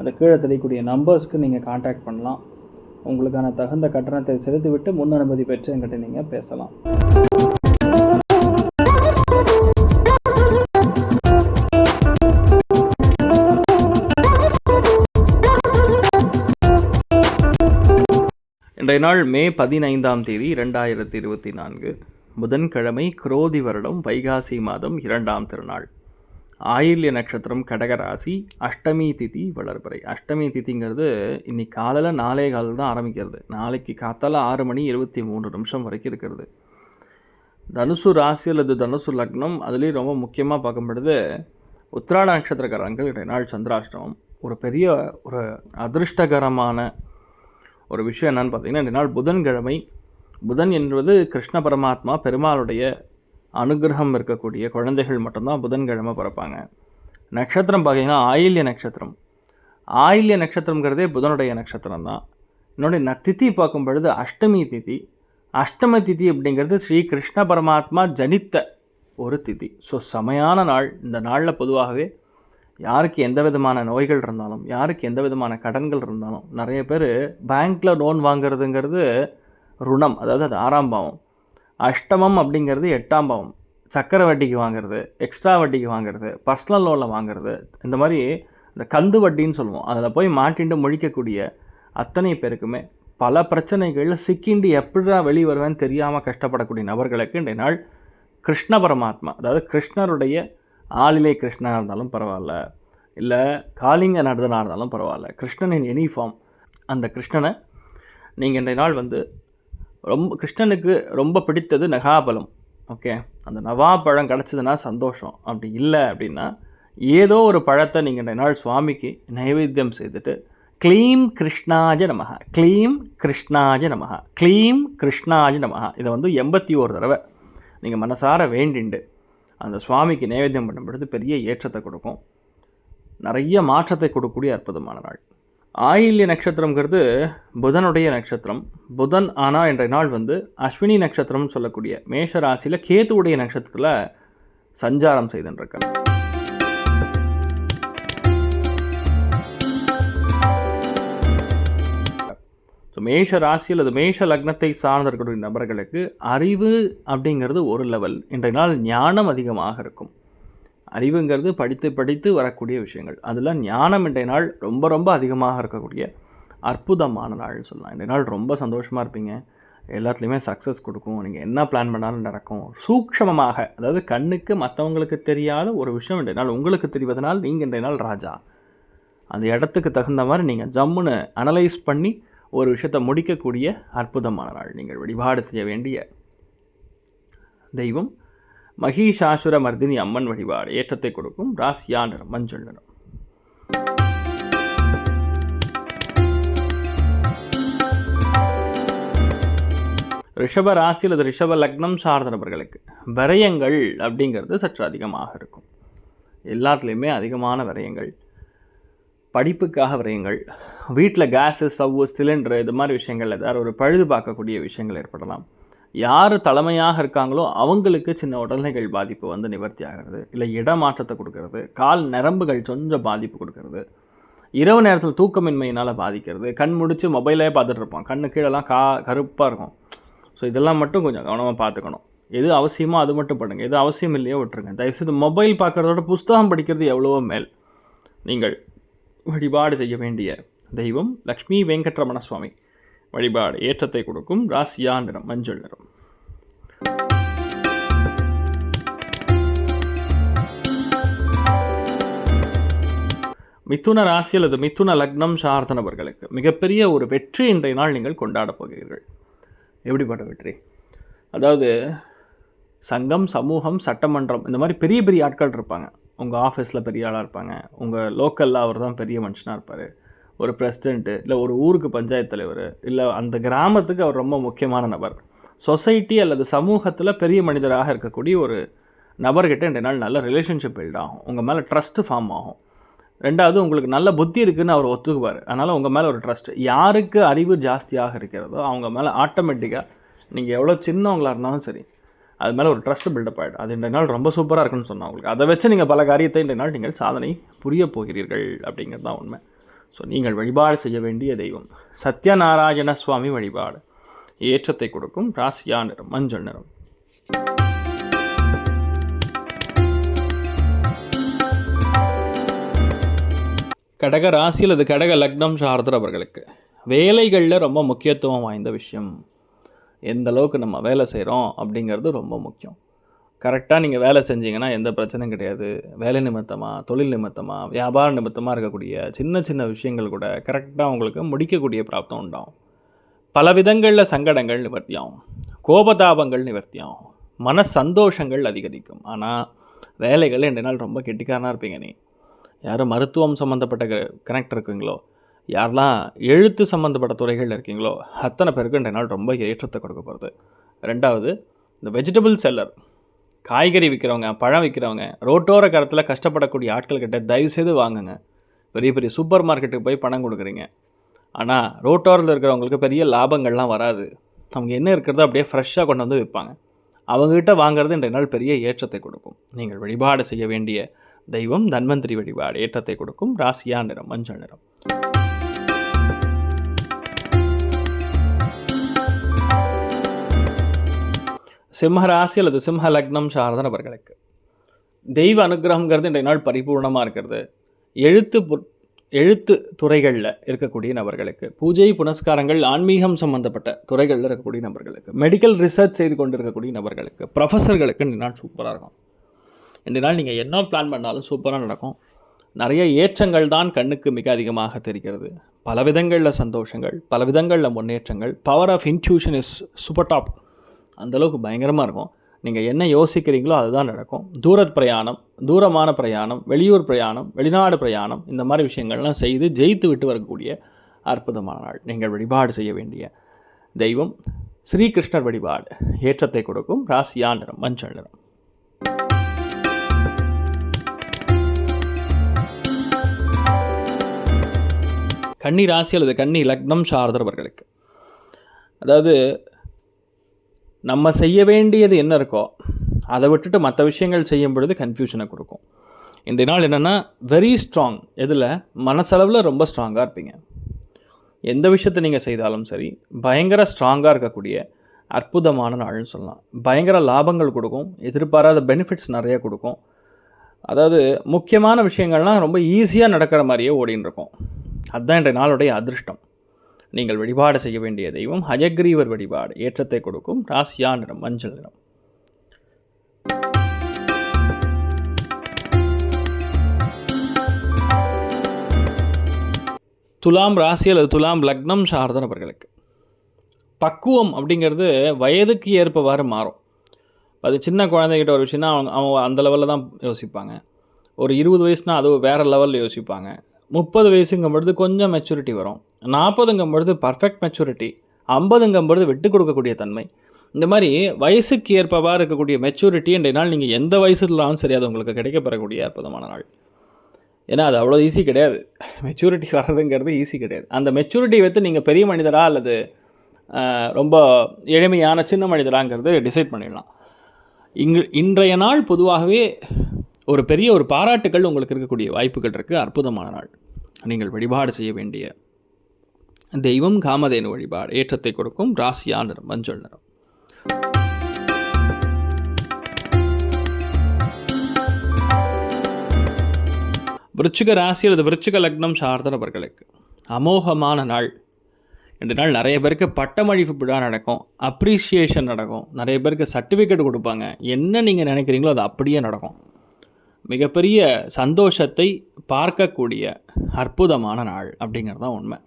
அந்த கீழே தெரியக்கூடிய நம்பர்ஸ்க்கு நீங்கள் காண்டாக்ட் பண்ணலாம். உங்களுக்கான தகுந்த கட்டணத்தை செலுத்திவிட்டு முன் அனுமதி பெற்று என்கிட்ட நீங்கள் பேசலாம். இன்றைய நாள் மே பதினைந்தாம் தேதி இரண்டாயிரத்தி இருபத்தி நான்கு. புதன்கிழமை குரோதி வருடம் வைகாசி மாதம் இரண்டாம் திருநாள். ஆயில்ய நட்சத்திரம் கடகராசி அஷ்டமி திதி வளர்பிறை. அஷ்டமி திதிங்கிறது இன்னைக்கு காலையில் நாளே கால் தான் ஆரம்பிக்கிறது. நாளைக்கு காத்தால ஆறு மணி இருபத்தி மூணு நிமிஷம் வரைக்கும் இருக்கிறது. தனுசு ராசி அல்லது தனுசு லக்னம் அதுலேயும் ரொம்ப முக்கியமாக பார்க்கும்பொழுது உத்திராட நட்சத்திரக்காரங்கள் இன்றைய நாள் சந்திராஷ்டமம் ஒரு பெரிய ஒரு அதிர்ஷ்டகரமான ஒரு விஷயம் என்னன்னு பார்த்தீங்கன்னா ரெண்டு நாள் புதன்கிழமை. புதன் என்பது கிருஷ்ண பரமாத்மா பெருமாளுடைய அனுகிரகம் இருக்கக்கூடிய குழந்தைகள் மட்டும்தான் புதன்கிழமை பிறப்பாங்க. நட்சத்திரம் பார்த்தீங்கன்னா ஆயில்ய நட்சத்திரம். ஆயில்ய நட்சத்திரங்கிறதே புதனுடைய நட்சத்திரம் தான். என்னுடைய ந திதி பார்க்கும் பொழுது அஷ்டமி திதி. அஷ்டம திதி அப்படிங்கிறது ஸ்ரீ கிருஷ்ண பரமாத்மா ஜனித்த ஒரு திதி. ஸோ செமையான நாள். இந்த நாளில் பொதுவாகவே யாருக்கு எந்த விதமான நோய்கள் இருந்தாலும் யாருக்கு எந்த விதமான கடன்கள் இருந்தாலும் நிறைய பேர் பேங்க்கில் லோன் வாங்குறதுங்கிறது ருணம். அதாவது அது ஆறாம் பாவம். அஷ்டமம் அப்படிங்கிறது எட்டாம் பாவம். சக்கரை வட்டிக்கு வாங்குறது எக்ஸ்ட்ரா வட்டிக்கு வாங்குறது பர்சனல் லோனில் வாங்குறது இந்த மாதிரி இந்த கந்து வட்டின்னு சொல்லுவோம். அதில் போய் மாட்டின்ட்டு முழிக்கக்கூடிய அத்தனை பேருக்குமே பல பிரச்சனைகளில் சிக்கிண்டு எப்படிடா வெளியே வருவேன்னு தெரியாமல் கஷ்டப்படக்கூடிய நபர்களுக்கு இன்றைய நாள் கிருஷ்ண பரமாத்மா. அதாவது கிருஷ்ணருடைய ஆளிலை கிருஷ்ணனாக இருந்தாலும் பரவாயில்ல. இல்லை காளிங்க நடந்தனாக இருந்தாலும் பரவாயில்ல. கிருஷ்ணனின் யூனிஃபார்ம் அந்த கிருஷ்ணனை நீங்கள் இன்றைய நாள் வந்து ரொம்ப கிருஷ்ணனுக்கு ரொம்ப பிடித்தது நகாபலம். ஓகே? அந்த நவாப்பழம் கிடச்சதுன்னா சந்தோஷம். அப்படி இல்லை அப்படின்னா ஏதோ ஒரு பழத்தை நீங்கள் ரெண்டு நாள் சுவாமிக்கு நைவேத்தியம் செய்துட்டு க்ளீம் கிருஷ்ணாஜ நமக க்ளீம் கிருஷ்ணாஜ நமக க்ளீம் கிருஷ்ணாஜ நமக இதை வந்து எண்பத்தி ஒரு தடவை நீங்கள் மனசார வேண்டிண்டு அந்த சுவாமிக்கு நைவேத்தியம் பண்ணும் பொழுது பெரிய ஏற்றத்தை கொடுக்கும். நிறைய மாற்றத்தை கொடுக்கக்கூடிய அற்புதமான நாள். ஆயில்ய நட்சத்திரங்கிறது புதனுடைய நட்சத்திரம். புதன் ஆனா இன்றைய நாள் வந்து அஸ்வினி நட்சத்திரம்னு சொல்லக்கூடிய மேஷ ராசியில் கேத்துவுடைய நட்சத்திரத்தில் சஞ்சாரம் செய்துன்றிருக்காங்க. ஸோ மேஷ ராசி அல்லது மேஷ லக்னத்தை சார்ந்த இருக்கக்கூடிய நபர்களுக்கு அறிவு அப்படிங்கிறது ஒரு லெவல் இன்றைய நாள் ஞானம் அதிகமாக இருக்கும். அறிவுங்கிறது படித்து படித்து வரக்கூடிய விஷயங்கள். அதில் ஞானம் இன்றைய நாள் ரொம்ப ரொம்ப அதிகமாக இருக்கக்கூடிய அற்புதமான நாள்னு சொல்லலாம். இன்றைய நாள் ரொம்ப சந்தோஷமாக இருப்பீங்க. எல்லாத்துலேயுமே சக்ஸஸ் கொடுக்கும். நீங்கள் என்ன பிளான் பண்ணாலும் நடக்கும். சூக்ஷமமாக அதாவது கண்ணுக்கு மற்றவங்களுக்கு தெரியாத ஒரு விஷயம் இன்றைய நாள் உங்களுக்கு தெரிவதனால் நீங்கள் இன்றைய நாள் ராஜா. அந்த இடத்துக்கு தகுந்த மாதிரி நீங்கள் ஜம்முன்னு அனலைஸ் பண்ணி ஒரு விஷயத்தை முடிக்கக்கூடிய அற்புதமான நாள். நீங்கள் வழிபாடு செய்ய வேண்டிய தெய்வம் மகிஷாசுர மர்தினி அம்மன் வழிபாடு. ஏற்றத்தை கொடுக்கும் ராசியா நிறம் மஞ்சள் நிறம் ரிஷப ராசி அல்லது ரிஷப லக்னம் சார்ந்த நபர்களுக்கு விரயங்கள் அப்படிங்கிறது சற்று அதிகமாக இருக்கும். எல்லாத்துலேயுமே அதிகமான விரயங்கள். படிப்புக்காக விரயங்கள். வீட்டில் கேஸு ஸ்டவ்வு சிலிண்டரு இது மாதிரி விஷயங்கள் ஏதாவது ஒரு பழுது பார்க்கக்கூடிய விஷயங்கள் ஏற்படலாம். யார் தலைமையாக இருக்காங்களோ அவங்களுக்கு சின்ன உடல்நிலைகள் பாதிப்பு வந்து நிவர்த்தி ஆகிறது. இல்லை இடமாற்றத்தை கொடுக்கறது. கால் நரம்புகள் கொஞ்சம் பாதிப்பு கொடுக்கறது. இரவு நேரத்தில் தூக்கமின்மையினால் பாதிக்கிறது. கண் முடித்து மொபைலே பார்த்துட்டு இருப்போம். கண்ணு கீழெல்லாம் கா கருப்பாக இருக்கும். ஸோ இதெல்லாம் மட்டும் கொஞ்சம் கவனமாக பார்த்துக்கணும். எது அவசியமோ அது மட்டும் பண்ணுங்கள் எது அவசியம் இல்லையோ விட்டுருங்க. தயவுசெய்து மொபைல் பார்க்குறதோட புஸ்தகம் படிக்கிறது எவ்வளவோ மேல். நீங்கள் வழிபாடு செய்ய வேண்டிய தெய்வம் லக்ஷ்மி வெங்கட்ரமண சுவாமி. வழிபாடு ஏற்றத்தை கொடுக்கும் ராசியா நிறம் மஞ்சள் நிறம். மிதுன ராசி அல்லது மிதுன லக்னம் சார்ந்தனவர்களுக்கு மிகப்பெரிய ஒரு வெற்றி இன்றைய நாள் நீங்கள் கொண்டாடப் போகிறீர்கள். எப்படிப்பட்ட வெற்றி? அதாவது சங்கம் சமூகம் சட்டமன்றம் இந்த மாதிரி பெரிய பெரிய ஆட்கள் இருப்பாங்க. உங்கள் ஆஃபீஸில் பெரிய ஆளாக இருப்பாங்க. உங்கள் லோக்கலில் அவர் தான் பெரிய மனுஷனாக இருப்பார். ஒரு பிரசிடெண்ட்டு இல்லை ஒரு ஊருக்கு பஞ்சாயத்து தலைவர் இல்லை அந்த கிராமத்துக்கு அவர் ரொம்ப முக்கியமான நபர். சொசைட்டி அல்லது சமூகத்தில் பெரிய மனிதராக இருக்கக்கூடிய ஒரு நபர்கிட்ட ரெண்டு நாள் நல்ல ரிலேஷன்ஷிப் பில்ட் ஆகும். உங்கள் மேலே ட்ரஸ்ட்டு ஃபார்ம் ஆகும். ரெண்டாவது உங்களுக்கு நல்ல புத்தி இருக்குதுன்னு அவர் ஒத்துக்குவார். அதனால் உங்கள் மேலே ஒரு ட்ரஸ்ட் யாருக்கு அறிவு ஜாஸ்தியாக இருக்கிறதோ அவங்க மேலே ஆட்டோமேட்டிக்காக நீங்கள் எவ்வளோ சின்னவங்களாக இருந்தாலும் சரி அது மேலே ஒரு ட்ரஸ்ட் பில்டப் ஆகிடும் அது இன்றைய நாள் ரொம்ப சூப்பராக இருக்குன்னு சொன்னால் உங்களுக்கு. அதை வச்சு நீங்கள் பல காரியத்தை இன்றைய நாள் நீங்கள் சாதனை புரிய போகிறீர்கள் அப்படிங்கிறது தான் உண்மை. ஸோ நீங்கள் வழிபாடு செய்ய வேண்டிய தெய்வம். சத்யநாராயண சுவாமி வழிபாடு. ஏற்றத்தை கொடுக்கும் ராசியா நிறம் மஞ்சள் நிறம் கடக ராசி அல்லது கடக லக்னம் சார்ந்தர் அவர்களுக்கு வேலைகளில் ரொம்ப முக்கியத்துவம் வாய்ந்த விஷயம். எந்த அளவுக்கு நம்ம வேலை செய்கிறோம் அப்படிங்கிறது ரொம்ப முக்கியம். கரெக்டாக நீங்கள் வேலை செஞ்சீங்கன்னா எந்த பிரச்சனையும் கிடையாது. வேலை நிமித்தமாக தொழில் நிமித்தமாக வியாபார நிமித்தமாக இருக்கக்கூடிய சின்ன சின்ன விஷயங்கள் கூட கரெக்டாக உங்களுக்கு முடிக்கக்கூடிய பிராப்தம் உண்டாகும். பல விதங்களில் சங்கடங்கள் நிவர்த்தியாகும். கோபதாபங்கள் நிவர்த்தியாகும். மன சந்தோஷங்கள் அதிகரிக்கும். ஆனால் வேலைகள் ரெண்டு நாள் ரொம்ப கெட்டிக்காரனாக இருப்பீங்க நீ. யாரும் மருத்துவம் சம்மந்தப்பட்ட கனெக்ட் இருக்குங்களோ? யாரெல்லாம் எழுத்து சம்மந்தப்பட்ட துறைகள் இருக்கீங்களோ? அத்தனை பேருக்கு ரெண்டு நாள் ரொம்ப ஏற்றத்தை கொடுக்க போகிறது ரெண்டாவது இந்த வெஜிடபிள் செல்லர் காய்கறி விற்கிறவங்க பழம் விற்கிறவங்க ரோட்டோர கரத்தில் கஷ்டப்படக்கூடிய ஆட்கள்கிட்ட தயவுசெய்து வாங்குங்க. பெரிய பெரிய சூப்பர் மார்க்கெட்டுக்கு போய் பணம் கொடுக்குறீங்க. ஆனால் ரோட்டோரத்தில் இருக்கிறவங்களுக்கு பெரிய லாபங்கள்லாம் வராது. அவங்க என்ன இருக்கிறதோ அப்படியே ஃப்ரெஷ்ஷாக கொண்டு வந்து விற்பாங்க. அவங்ககிட்ட வாங்குறது இன்றைய நாள் பெரிய ஏற்றத்தை கொடுக்கும். நீங்கள் வழிபாடு செய்ய வேண்டிய தெய்வம் தன்வந்திரி வழிபாடு ஏற்றத்தை கொடுக்கும். ராசியா நிறம் மஞ்சள் நிறம். சிம்மராசி அல்லது சிம்ம லக்னம் சார்ந்த நபர்களுக்கு. தெய்வ அனுகிரகங்கிறது இன்றைய நாள் பரிபூர்ணமாக இருக்கிறது. எழுத்து எழுத்து துறைகளில் இருக்கக்கூடிய நபர்களுக்கு பூஜை புனஸ்காரங்கள் ஆன்மீகம் சம்பந்தப்பட்ட துறைகளில் இருக்கக்கூடிய நபர்களுக்கு மெடிக்கல் ரிசர்ச் செய்து கொண்டு இருக்கக்கூடிய நபர்களுக்கு ப்ரொஃபஸர்களுக்கு இந்த நாள் சூப்பராக இருக்கும். இன்றைய நாள் நீங்கள் என்ன பிளான் பண்ணாலும் சூப்பராக நடக்கும். நிறைய ஏற்றங்கள் தான் கண்ணுக்கு மிக அதிகமாக தெரிகிறது. பல விதங்களில் சந்தோஷங்கள் பல விதங்களில் முன்னேற்றங்கள் power of intuition is super top அந்தளவுக்கு பயங்கரமாக இருக்கும். நீங்கள் என்ன யோசிக்கிறீங்களோ அதுதான் நடக்கும். தூரத் பிரயாணம் தூரமான பிரயாணம் வெளியூர் பிரயாணம் வெளிநாடு பிரயாணம் இந்த மாதிரி விஷயங்கள்லாம் செய்து ஜெயித்து விட்டு வரக்கூடிய அற்புதமான நாள். நீங்கள் வழிபாடு செய்ய வேண்டிய தெய்வம் ஸ்ரீகிருஷ்ணர் வழிபாடு. ஏற்றத்தை கொடுக்கும் ராசியா நிறம் மஞ்சள் நிறம். கன்னி ராசி அல்லது கன்னி லக்னம் சார்ந்தவர்களுக்கு. அதாவது நம்ம செய்ய வேண்டியது என்ன இருக்கோ அதை விட்டுட்டு மற்ற விஷயங்கள் செய்யும் பொழுது கன்ஃபியூஷனை கொடுக்கும். இன்றைய நாள் என்னென்னா வெரி ஸ்ட்ராங் எதில்? மனசளவில் ரொம்ப ஸ்ட்ராங்காக இருப்பீங்க. எந்த விஷயத்தை நீங்கள் செய்தாலும் சரி பயங்கர ஸ்ட்ராங்காக இருக்கக்கூடிய அற்புதமான நாள்னு சொல்லலாம். பயங்கர லாபங்கள் கொடுக்கும் எதிர்பாராத பெனிஃபிட்ஸ் நிறைய கொடுக்கும். அதாவது முக்கியமான விஷயங்கள்லாம் ரொம்ப ஈஸியாக நடக்கிற மாதிரியே ஓடின்னு இருக்கும். அதுதான் இன்றைய நாளுடைய அதிர்ஷ்டம். நீங்கள் வழிபாடு செய்ய வேண்டிய தெய்வம் ஹயக்ரீவர் வழிபாடு. ஏற்றத்தை கொடுக்கும் ராசியா நிறம் மஞ்சள் நிறம். துலாம் ராசி அல்லது துலாம் லக்னம் சார்ந்த நபர்களுக்கு பக்குவம் அப்படிங்கிறது வயதுக்கு ஏற்பவாறு மாறும். அது சின்ன குழந்தைகிட்ட ஒரு விஷயம்னா அவங்க அவங்க அந்த லெவலில் தான் யோசிப்பாங்க. ஒரு இருபது வயசுனால் அது வேறு லெவலில் யோசிப்பாங்க. முப்பது வயசுங்கும் பொழுது கொஞ்சம் மெச்சூரிட்டி வரும். நாற்பதுங்கும் பொழுது பர்ஃபெக்ட் மெச்சூரிட்டி ஐம்பதுங்கும் பொழுது விட்டு கொடுக்கக்கூடிய தன்மை. இந்த மாதிரி வயசுக்கு ஏற்பவாக இருக்கக்கூடிய மெச்சூரிட்டி என்ற நாள் நீங்கள் எந்த வயசுலாலும் சரி அது உங்களுக்கு கிடைக்கப்பெறக்கூடிய அற்புதமான நாள். ஏன்னா அது அவ்வளோ ஈஸி கிடையாது. மெச்சூரிட்டி வர்றதுங்கிறது ஈஸி கிடையாது. அந்த மெச்சூரிட்டி வைத்து நீங்கள் பெரிய மனிதரா அல்லது ரொம்ப எளிமையான சின்ன மனிதராங்கிறது டிசைட் பண்ணிடலாம். இங்கு இன்றைய நாள் பொதுவாகவே ஒரு பெரிய ஒரு பாராட்டுகள் உங்களுக்கு இருக்கக்கூடிய வாய்ப்புகள் இருக்குது அற்புதமான நாள். நீங்கள் வழிபாடு செய்ய வேண்டிய தெய்வம் காமதேனு வழிபாடு ஏற்றத்தை கொடுக்கும் ராசியா நிறம் மஞ்சள் நிறம். விருச்சிக ராசி அல்லது விருச்சிக லக்னம் சார்ந்த நபர்களுக்கு அமோகமான நாள். இந்த நாள் நிறைய பேருக்கு பட்டமழிப்பு விழா நடக்கும். அப்ரிசியேஷன் நடக்கும். நிறைய பேருக்கு சர்டிஃபிகேட் கொடுப்பாங்க. என்ன நீங்கள் நினைக்கிறீங்களோ அது அப்படியே நடக்கும். மிகப்பெரிய சந்தோஷத்தை பார்க்கக்கூடிய அற்புதமான நாள் அப்படிங்கிறது தான் உண்மை.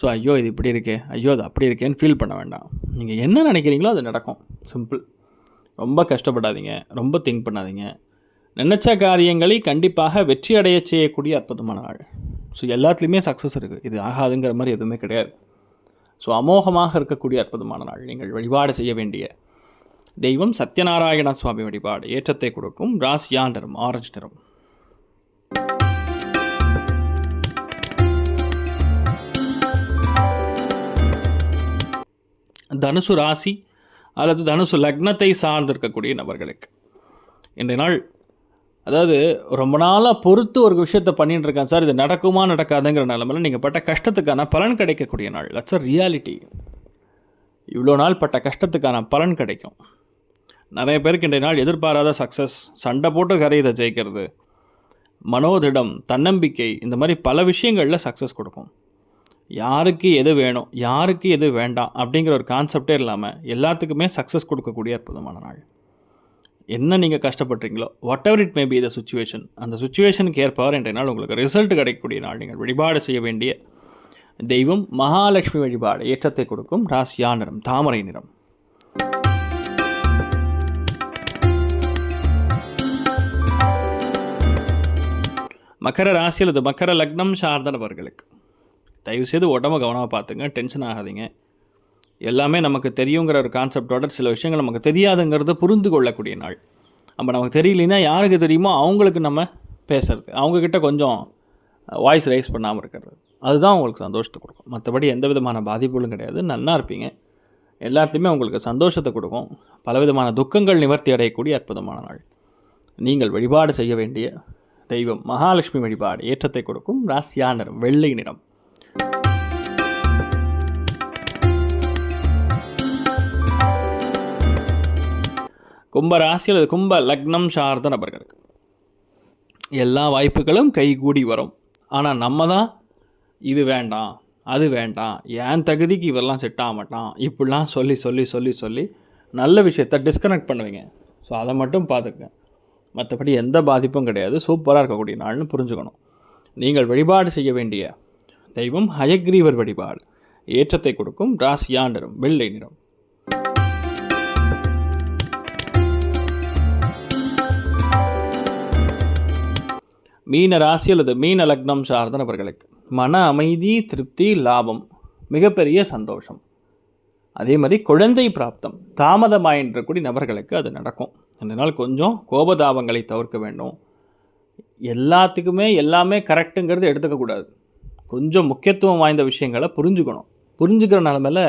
ஸோ ஐயோ இது இப்படி இருக்கே ஐயோ அது அப்படி இருக்கேன்னு ஃபீல் பண்ண வேண்டாம். நீங்கள் என்ன நினைக்கிறீங்களோ அது நடக்கும். சிம்பிள் ரொம்ப கஷ்டப்படாதீங்க ரொம்ப திங்க் பண்ணாதீங்க. நினச்ச காரியங்களை கண்டிப்பாக வெற்றி அடைய செய்யக்கூடிய அற்புதமான நாள். ஸோ எல்லாத்துலேயுமே சக்ஸஸ் இருக்குது இது ஆகாதுங்கிற மாதிரி எதுவுமே கிடையாது. ஸோ அமோகமாக இருக்கக்கூடிய அற்புதமான நாள். நீங்கள் வழிபாடு செய்ய வேண்டிய தெய்வம் சத்யநாராயண சுவாமி வழிபாடு ஏற்றத்தை கொடுக்கும் ராசியா நிறம் ஆரஞ்சு நிறம் தனுசு ராசி அல்லது தனுசு லக்னத்தை சார்ந்திருக்கக்கூடிய நபர்களுக்கு. இன்றைய நாள் அதாவது ரொம்ப நாளாக பொறுத்து ஒரு விஷயத்தை பண்ணிட்டு இருக்கேன் சார் இது நடக்குமா நடக்காதுங்கிற நிலமையில் நீங்கள் பட்ட கஷ்டத்துக்கான பலன் கிடைக்கக்கூடிய நாள். தட்ஸ் அ ரியாலிட்டி இவ்வளோ நாள் பட்ட கஷ்டத்துக்கான பலன் கிடைக்கும். நிறைய பேருக்கு இன்றைய நாள் எதிர்பாராத சக்ஸஸ் சண்டை போட்டு கரையதை ஜெயிக்கிறது. மனோதிடம் தன்னம்பிக்கை இந்த மாதிரி பல விஷயங்களில் சக்ஸஸ் கொடுக்கும். யாருக்கு எது வேணும் யாருக்கு எது வேண்டாம் அப்படிங்கிற ஒரு கான்செப்டே இல்லாமல் எல்லாத்துக்குமே சக்ஸஸ் கொடுக்கக்கூடிய அற்புதமான நாள். என்ன நீங்கள் கஷ்டப்படுறீங்களோ whatever it may be the situation அந்த சுச்சுவேஷனுக்கு ஏற்பவர் இன்றைய நாள் உங்களுக்கு ரிசல்ட் கிடைக்கக்கூடிய நாள். நீங்கள் வழிபாடு செய்ய வேண்டிய தெய்வம் மகாலட்சுமி வழிபாடு ஏற்றத்தை கொடுக்கும் ராசியா நிறம் தாமரை நிறம். மகர ராசி அல்லது மகர லக்னம் அவர்களுக்கு தயவு தயவுசெய்து உடம்ப கவனமாக பார்த்துங்க. டென்ஷன் ஆகாதீங்க. எல்லாமே நமக்கு தெரியுங்கிற ஒரு கான்செப்டோட சில விஷயங்கள் நமக்கு தெரியாதுங்கிறத புரிந்து கொள்ளக்கூடிய நாள். நம்ம நமக்கு தெரியலனா யாருக்கு தெரியுமோ அவங்களுக்கு நம்ம பேசுறது. அவங்கக்கிட்ட கொஞ்சம் வாய்ஸ் ரைஸ் பண்ணாமல் இருக்கிறது. அதுதான் உங்களுக்கு சந்தோஷத்தை கொடுக்கும். மற்றபடி எந்த விதமான பாதிப்புகளும் கிடையாது. நல்லா இருப்பீங்க. எல்லாத்துலேயுமே உங்களுக்கு சந்தோஷத்தை கொடுக்கும். பலவிதமான துக்கங்கள் நிவர்த்தி அடையக்கூடிய அற்புதமான நாள். நீங்கள் வழிபாடு செய்ய வேண்டிய தெய்வம் மகாலட்சுமி வழிபாடு ஏற்றத்தை கொடுக்கும் ராசியா நிறம் வெள்ளை நிறம். கும்ப ராசி அல்லது கும்ப லக்னம் சார்ந்த நபர்களுக்கு எல்லா வாய்ப்புகளும் கைகூடி வரும். ஆனால் நம்ம தான் இது வேண்டாம் அது வேண்டாம் என் தகுதிக்கு இவரெல்லாம் செட் ஆக மாட்டான் இப்படிலாம் சொல்லி சொல்லி சொல்லி சொல்லி நல்ல விஷயத்த டிஸ்கனெக்ட் பண்ணுவீங்க. ஸோ அதை மட்டும் பார்த்துக்க மற்றபடி எந்த பாதிப்பும் கிடையாது. சூப்பராக இருக்கக்கூடிய நாள்னு புரிஞ்சுக்கணும். நீங்கள் வழிபாடு செய்ய வேண்டிய தெய்வம் ஹயக்ரீவர் வழிபாடு. ஏற்றத்தை கொடுக்கும் ராசியா நிறம் வெள்ளை நிறம். மீன ராசி அல்லது மீன லக்னம் சார்ந்த நபர்களுக்கு மன அமைதி திருப்தி லாபம் மிகப்பெரிய சந்தோஷம். அதே மாதிரி குழந்தை பிராப்தம் தாமதமாயின்றக்கூடிய நபர்களுக்கு அது நடக்கும். அதனால் கொஞ்சம் கோபதாபங்களை தவிர்க்க வேண்டும். எல்லாத்துக்குமே எல்லாமே கரெக்டுங்கிறது எடுத்துக்கக்கூடாது கொஞ்சம் முக்கியத்துவம் வாய்ந்த விஷயங்களை புரிஞ்சுக்கணும். புரிஞ்சுக்கிற நிலமையில்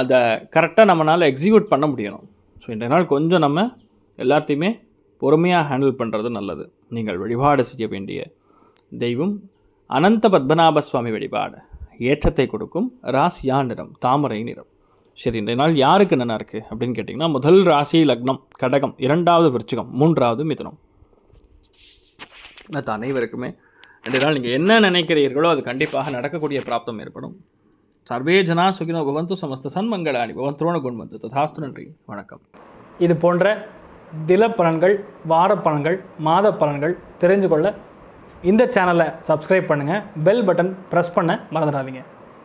அதை கரெக்டாக நம்மளால் எக்ஸிக்யூட் பண்ண முடியணும். ஸோ இன்றைய நாள் கொஞ்சம் நம்ம எல்லாத்தையுமே பொறுமையாக ஹேண்டில் பண்ணுறது நல்லது. நீங்கள் வழிபாடு செய்ய வேண்டிய தெய்வம் அனந்த பத்மநாப சுவாமி வழிபாடு. ஏற்றத்தை கொடுக்கும் ராசியா நிறம் தாமரை நிறம். சரி இன்றைய நாள் யாருக்கு நல்லா இருக்குது அப்படின்னு கேட்டிங்கன்னா முதல் ராசி லக்னம் கடகம் இரண்டாவது விருச்சிகம் மூன்றாவது மிதுனம். அது அனைவருக்குமே ரெண்டு நாள் நீங்கள் என்ன நினைக்கிறீர்களோ அது கண்டிப்பாக நடக்கக்கூடிய பிராப்தம் ஏற்படும். சர்வே ஜனா சுகினோ பவந்து சமஸ்த சன்மங்களாணி பவன் குண்மந்து ததாஸ்து நன்றி வணக்கம். இது போன்ற தில பலன்கள் வார பலன்கள் மாத பலன்கள் தெரிஞ்சு கொள்ள இந்த சேனலை சப்ஸ்கிரைப் பண்ணுங்கள் பெல் பட்டன் ப்ரெஸ் பண்ண மறந்துடாதீங்க.